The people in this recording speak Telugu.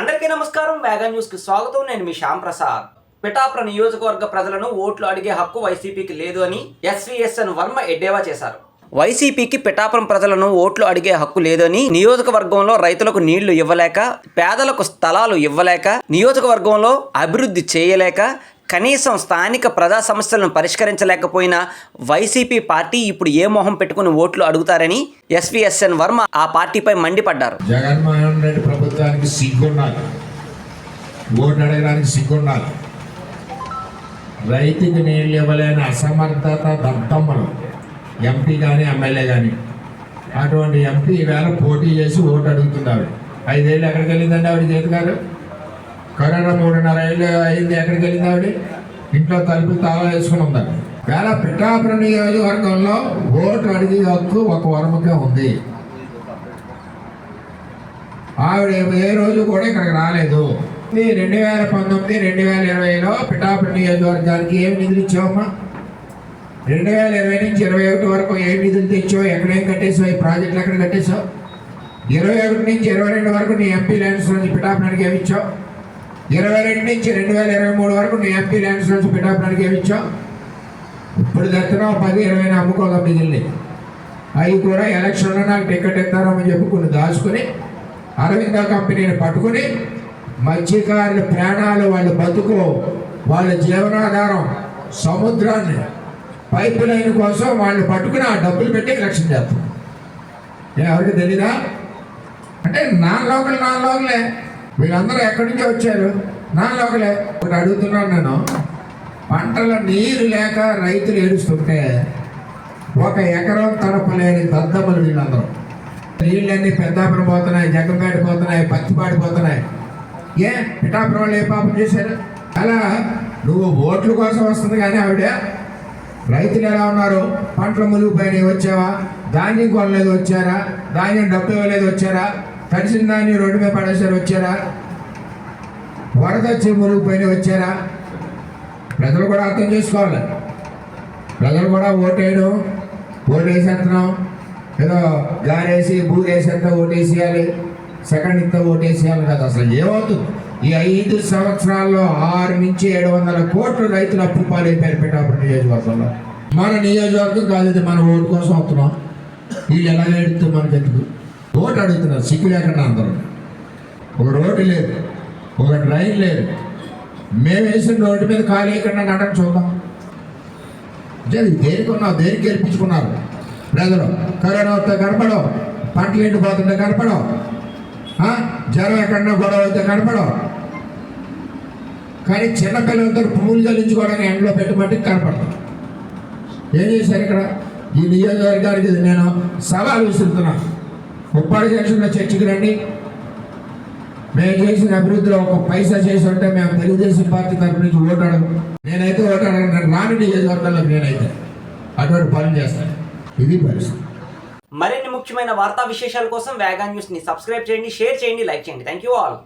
అందరికీ నమస్కారం. వేగా న్యూస్కి స్వాగతం. నేను మీ శ్యామ్ ప్రసాద్. పిఠాపుర నియోజకవర్గ ప్రజలను ఓట్లు అడిగే హక్కు వైసీపీకి లేదు అని ఎస్వీఎస్ఎన్ వర్మ ఎడ్డేవా చేశారు. వైసీపీకి పిఠాపురం ప్రజలను ఓట్లు అడిగే హక్కు లేదని నియోజకవర్గంలో రైతులకు నీళ్ళు ఇవ్వలేక పేదలకు స్థలాలు ఇవ్వలేక నియోజకవర్గంలో అభివృద్ధి చేయలేక కనీసం స్థానిక ప్రజా సమస్యలను పరిష్కరించలేకపోయినా వైసీపీ పార్టీ ఇప్పుడు ఏ మొహం పెట్టుకుని ఓట్లు అడుగుతారని ఎస్విఎస్ఎన్ వర్మ ఆ పార్టీపై మండిపడ్డారు. జగన్మోహన్ రెడ్డి ప్రభుత్వానికి సిగ్గుండాలి. ఓటు అడగడానికి సిగ్గుండాలి. రైతుకి నీళ్ళు ఇవ్వలేని అసమర్థత దద్దమ్మలు ఎంపీ కానీ ఎమ్మెల్యే కానీ అటువంటి ఎంపీ ఈవేళ పోటీ చేసి ఓటు అడుగుతున్నారు. ఐదేళ్ళు ఎక్కడికి వెళ్ళిందండి ఆవిడ చేతి గారు కరోనా మూడున్నర ఏళ్ళు అయింది. ఎక్కడికి వెళ్ళింది ఆవిడ? ఇంట్లో తలుపు తాళా వేసుకుని ఉందండి వేళ పిఠాపురం నియోజకవర్గంలో ఓటు అడిగే హక్కు ఒక వరముగా ఉంది. ఆవిడ ఏ రోజు కూడా ఇక్కడికి రాలేదు. రెండు వేల పంతొమ్మిది రెండు వేల ఇరవైలో పిఠాపురం నియోజకవర్గానికి ఏం నిధులు ఇచ్చావమ్మా రెండు వేల ఇరవై నుంచి ఇరవై ఒకటి వరకు ఏం నిధులు తెచ్చావు? ఎక్కడేం కట్టేసావు ఈ ప్రాజెక్టులు ఎక్కడ కట్టేసావు ఇరవై ఒకటి నుంచి ఇరవై రెండు వరకు నీ ఎంపీ ల్యాండ్స్ నుంచి పిఠాపురానికి ఏమి ఇచ్చావు? ఇరవై రెండు నుంచి రెండు వేల ఇరవై మూడు వరకు నీ ఎంపీ ల్యాండ్స్ నుంచి పిఠాపురానికి ఏమి ఇచ్చాం ఇప్పుడు దత్తనం పది ఇరవై అమ్ముకోదాం నిధుల్ని అవి కూడా ఎలక్షన్లో నాకు టికెట్ ఇస్తారని చెప్పి కొన్ని దాచుకుని అరవింద కంపెనీని పట్టుకుని మత్స్యకారుల ప్రాణాలు వాళ్ళ బతుకు వాళ్ళ జీవనాధారం సముద్రాన్ని పైపు లైన్ కోసం వాళ్ళు పట్టుకుని ఆ డబ్బులు పెట్టి ఎలక్షన్ చేస్తాం ఎవరికి తెలీదా? అంటే నా లోకల్ నా లోకలే వీళ్ళందరూ ఎక్కడి నుంచి వచ్చారు? నా లోకలే ఒకటి అడుగుతున్నాను నేను. పంటల నీరు లేక రైతులు ఏడుస్తుంటే ఒక ఎకరం తడపలేని దద్దమ్మలు వీళ్ళందరూ. నీళ్ళన్నీ పెద్దాపురం పోతున్నాయి జగ్గంపేట పోతున్నాయి పత్తిపాటి పోతున్నాయి. ఏ పిఠాపురం వాళ్ళు ఏ పాపం చేశారు? అలా నువ్వు ఓట్ల కోసం వస్తుంది కానీ ఆవిడ. రైతులు ఎలా ఉన్నారు? పంటలు మునిగిపోయినవి వచ్చావా? ధాన్యం కొనలేదు వచ్చారా? ధాన్యం డబ్బు ఇవ్వలేదు వచ్చారా? తడిసిన ధాన్యం రోడ్డు మీద పడేసారు వచ్చారా? వరద వచ్చి మునిగిపోయినవి వచ్చారా? ప్రజలు కూడా అర్థం చేసుకోవాలి. ప్రజలు కూడా ఓటేయడం ఓటేసేస్తున్నాం ఏదో గారేసి బూరేసేంత ఓటేసేయాలి సెకండ్ ఇంత ఓటేసేయాలి కదా అసలు ఏమవుతుంది? ఈ ఐదు సంవత్సరాల్లో ఆరు నుంచి ఏడు వందల కోట్లు రైతులు అప్పు పాలైపోయారు పెట్టాపురం నియోజకవర్గంలో. మన నియోజకవర్గం కాదు మన ఓటు కోసం వస్తున్నాం. వీళ్ళు ఎలా ఏడుతూ మన జట్టుకు ఓటు అడుగుతున్నారు సిగ్గు లేకుండా అందరూ. ఒక రోడ్డు లేదు ఒక డ్రైన్ లేదు. మేము వేసిన రోడ్డు మీద ఖాళీ ఎక్కడ నడని చూద్దాం. అది దేనికి ఉన్నావు దేనికి గెలిపించుకున్నారు? ప్రజలు కరోనా వస్తే కనపడవు పంటలు ఎండిపోతుంటే కనపడవు. జ్వరం ఎక్కడన్నా గొడవ అయితే కనపడవు. కానీ చిన్నపిల్లలతో పువ్వులు చల్లించుకోవడానికి ఎండలో పెట్టుబట్టి కనపడతాం ఏం చేశారు ఇక్కడ? ఈ నియోజకవర్గానికి నేను సవాలు విసురుతున్నాను ఉప్పాడు జంక్షన్లో చర్చికి రండి. మేము చేసిన అభివృద్ధిలో ఒక పైసా చేసి ఉంటే మేము తెలుగుదేశం పార్టీ తరపు నుంచి ఓటు అడగం. నేనైతే ఓటు అడగను. రాని నియోజకవర్గంలో నేనైతే అటువంటి పనులు చేస్తాను. ఇది పరిస్థితి. మరిన్ని ముఖ్యమైన వార్తా విశేషాల కోసం వేగా న్యూస్ని సబ్స్క్రైబ్ చేయండి షేర్ చేయండి లైక్ చేయండి. Thank you all